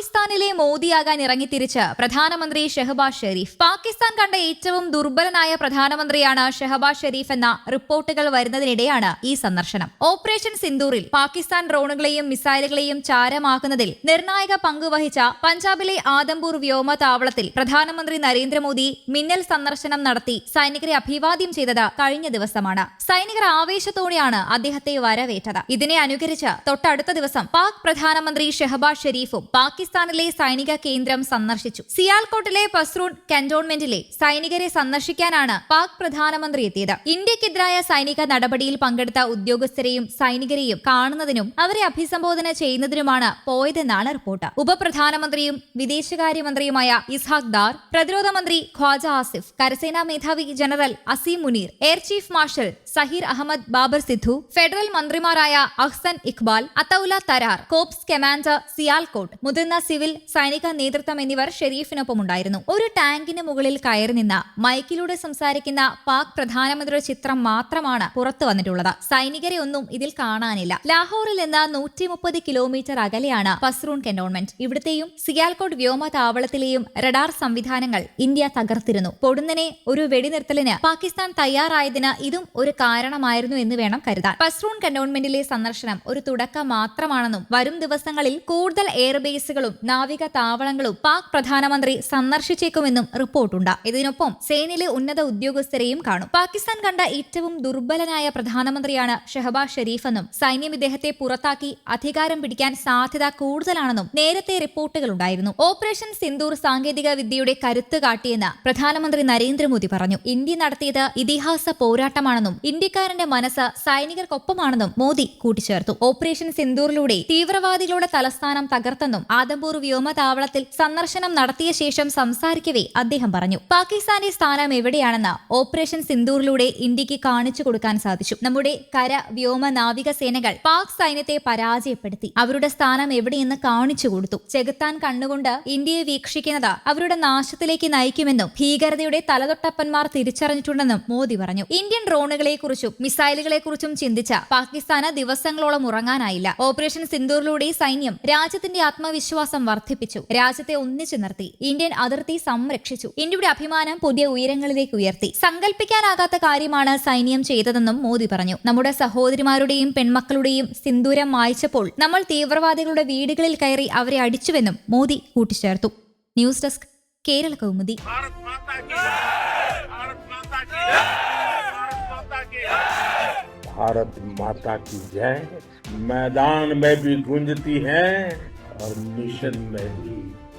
പാകിസ്ഥാനിലെ മോദിയാകാൻ ഇറങ്ങിത്തിരിച്ച് പ്രധാനമന്ത്രി ഷെഹബാസ് ഷെരീഫ്. പാകിസ്ഥാൻ കണ്ട ഏറ്റവും ദുർബലനായ പ്രധാനമന്ത്രിയാണ് ഷെഹബാസ് ഷെരീഫ് എന്ന റിപ്പോർട്ടുകൾ വരുന്നതിനിടെയാണ് ഈ സന്ദർശനം. ഓപ്പറേഷൻ സിന്ദൂറിൽ പാകിസ്ഥാൻ ഡ്രോണുകളെയും മിസൈലുകളെയും ചാരമാക്കുന്നതിൽ നിർണായക പങ്ക് വഹിച്ച പഞ്ചാബിലെ ആദംപൂർ വ്യോമതാവളത്തിൽ പ്രധാനമന്ത്രി നരേന്ദ്രമോദി മിന്നൽ സന്ദർശനം നടത്തി സൈനികരെ അഭിവാദ്യം ചെയ്തത് കഴിഞ്ഞ ദിവസമാണ്. സൈനികർ ആവേശത്തോടെയാണ് അദ്ദേഹത്തെ വരവേറ്റത്. ഇതിനെ അനുകരിച്ച് തൊട്ടടുത്ത ദിവസം പാക് പ്രധാനമന്ത്രി ഷെഹബാസ് ഷെരീഫും പാകിസ്ഥാനിലെ സൈനിക കേന്ദ്രം സന്ദർശിച്ചു. സിയാൽകോട്ടിലെ പസ്രൂൺ കന്റോൺമെന്റിലെ സൈനികരെ സന്ദർശിക്കാനാണ് പാക് പ്രധാനമന്ത്രി എത്തിയത്. ഇന്ത്യക്കെതിരായ സൈനിക നടപടിയിൽ പങ്കെടുത്ത ഉദ്യോഗസ്ഥരെയും സൈനികരെയും കാണുന്നതിനും അവരെ അഭിസംബോധന ചെയ്യുന്നതിനുമാണ് പോയതെന്നാണ് റിപ്പോർട്ട്. ഉപപ്രധാനമന്ത്രിയും വിദേശകാര്യമന്ത്രിയുമായ ഇസ്ഹാഖ് ദാർ പ്രതിരോധ മന്ത്രി ഖ്വാജ ആസിഫ് കരസേനാ മേധാവി general Asim Munir air chief marshal Zaheer Ahmed Babar Sidhu federal മന്ത്രിമാരായ അഹ്സൻ ഇഖ്ബാൽ അത്തൌല തരാർ കോപ്സ് കമാൻഡർ സിയാൽകോട്ട് മുതിർന്ന സിവിൽ സൈനിക നേതൃത്വം എന്നിവർ ഷെരീഫിനൊപ്പമുണ്ടായിരുന്നു. ഒരു ടാങ്കിന് മുകളിൽ കയറി നിന്ന മൈക്കിലൂടെ സംസാരിക്കുന്ന പാക് പ്രധാനമന്ത്രിയുടെ ചിത്രം മാത്രമാണ് പുറത്തു വന്നിട്ടുള്ളത്. സൈനികരെ ഒന്നും ഇതിൽ കാണാനില്ല. ലാഹോറിൽ നിന്ന് നൂറ്റി മുപ്പത് കിലോമീറ്റർ അകലെയാണ് പസ്രൂൺ കന്റോൺമെന്റ്. ഇവിടുത്തെയും സിയാൽകോട്ട് വ്യോമതാവളത്തിലെയും റഡാർ സംവിധാനങ്ങൾ ഇന്ത്യ തകർത്തിരുന്നു. പൊടുന്നനെ ഒരു വെടിനിർത്തലിന് പാകിസ്ഥാൻ തയ്യാറായതിന് ഇതും ഒരു കാരണമായിരുന്നു എന്ന് വേണം കരുതാൻ. പസ്രൂൺ കന്റോൺമെന്റിലെ സന്ദർശനം ഒരു തുടക്കം മാത്രമാണെന്നും വരും ദിവസങ്ങളിൽ കൂടുതൽ എയർബേസുകളും നാവിക താവളങ്ങളും പാക് പ്രധാനമന്ത്രി സന്ദർശിച്ചേക്കുമെന്നും റിപ്പോർട്ടുണ്ട്. ഇതിനൊപ്പം സേനയിലെ ഉന്നത ഉദ്യോഗസ്ഥരെയും കാണും. പാകിസ്ഥാൻ കണ്ട ഏറ്റവും ദുർബലനായ പ്രധാനമന്ത്രിയാണ് ഷെഹബാസ് ഷെരീഫെന്നും സൈന്യം ഇദ്ദേഹത്തെ പുറത്താക്കി അധികാരം പിടിക്കാൻ സാധ്യത കൂടുതലാണെന്നും നേരത്തെ റിപ്പോർട്ടുകളുണ്ടായിരുന്നു. ഓപ്പറേഷൻ സിന്ദൂർ സാങ്കേതിക വിദ്യയുടെ കരുത്ത് കാട്ടിയെന്ന് പ്രധാനമന്ത്രി നരേന്ദ്രമോദി പറഞ്ഞു. ഇന്ത്യ നടത്തിയത് ഇതിഹാസ പോരാട്ടമാണെന്നും ഇന്ത്യക്കാരന്റെ മനസ്സ് സൈനികർക്കൊപ്പമാണെന്നും മോദി കൂട്ടിച്ചേർത്തു. ഓപ്പറേഷൻ സിന്ദൂറിലൂടെ തീവ്രവാദികളുടെ തലസ്ഥാനം തകർത്തെന്നും ആദംപൂർ വ്യോമതാവളത്തിൽ സന്ദർശനം നടത്തിയ ശേഷം സംസാരിക്കവേ അദ്ദേഹം പറഞ്ഞു. പാകിസ്ഥാന്റെ സ്ഥാനം എവിടെയാണെന്ന് ഓപ്പറേഷൻ സിന്ദൂറിലൂടെ ഇന്ത്യയ്ക്ക് കാണിച്ചു കൊടുക്കാൻ സാധിച്ചു. നമ്മുടെ കര വ്യോമ നാവിക സേനകൾ പാക് സൈന്യത്തെ പരാജയപ്പെടുത്തി. അവരുടെ സ്ഥാനം എവിടെയെന്ന് കാണിച്ചു കൊടുത്തു. ചെകുത്താൻ കണ്ണുകൊണ്ട് ഇന്ത്യയെ വീക്ഷിക്കുന്നത് അവരുടെ നാശത്തിലേക്ക് നയിക്കുമെന്നും ഭീകരതയുടെ തലതൊട്ടപ്പന്മാർ തിരിച്ചറിഞ്ഞിട്ടുണ്ടെന്നും മോദി പറഞ്ഞു. ഇന്ത്യൻ ഡ്രോണുകളെക്കുറിച്ചും മിസൈലുകളെക്കുറിച്ചും ചിന്തിച്ച പാകിസ്ഥാന് ദിവസങ്ങളോളം ഉറങ്ങാനായില്ല. ഓപ്പറേഷൻ സിന്ദൂറിലൂടെ സൈന്യം രാജ്യത്തിന്റെ ആത്മവിശ്വാസം വർദ്ധിപ്പിച്ചു രാജ്യത്തെ ഒന്നിച്ചു നിർത്തി ഇന്ത്യൻ അതിർത്തി സംരക്ഷിച്ചു ഇന്ത്യയുടെ അഭിമാനം പുതിയ ഉയരങ്ങളിലേക്ക് ഉയർത്തി സങ്കല്പിക്കാനാകാത്ത കാര്യമാണ് സൈന്യം ചെയ്തതെന്നും മോദി പറഞ്ഞു നമ്മുടെ സഹോദരിമാരുടെയും പെൺമക്കളുടെയും സിന്ദൂരം മായ്ച്ചപ്പോൾ നമ്മൾ തീവ്രവാദികളുടെ വീടുകളിൽ കയറി അവരെ അടിച്ചുവെന്നും മോദി കൂട്ടിച്ചേർത്തു ന്യൂസ് ഡെസ്ക് കേരള കൗമുദി भारत माता की जय भारत माता की जय भारत माता की भारत माता की जय जय मैदान में भी गूंजती है our mission may be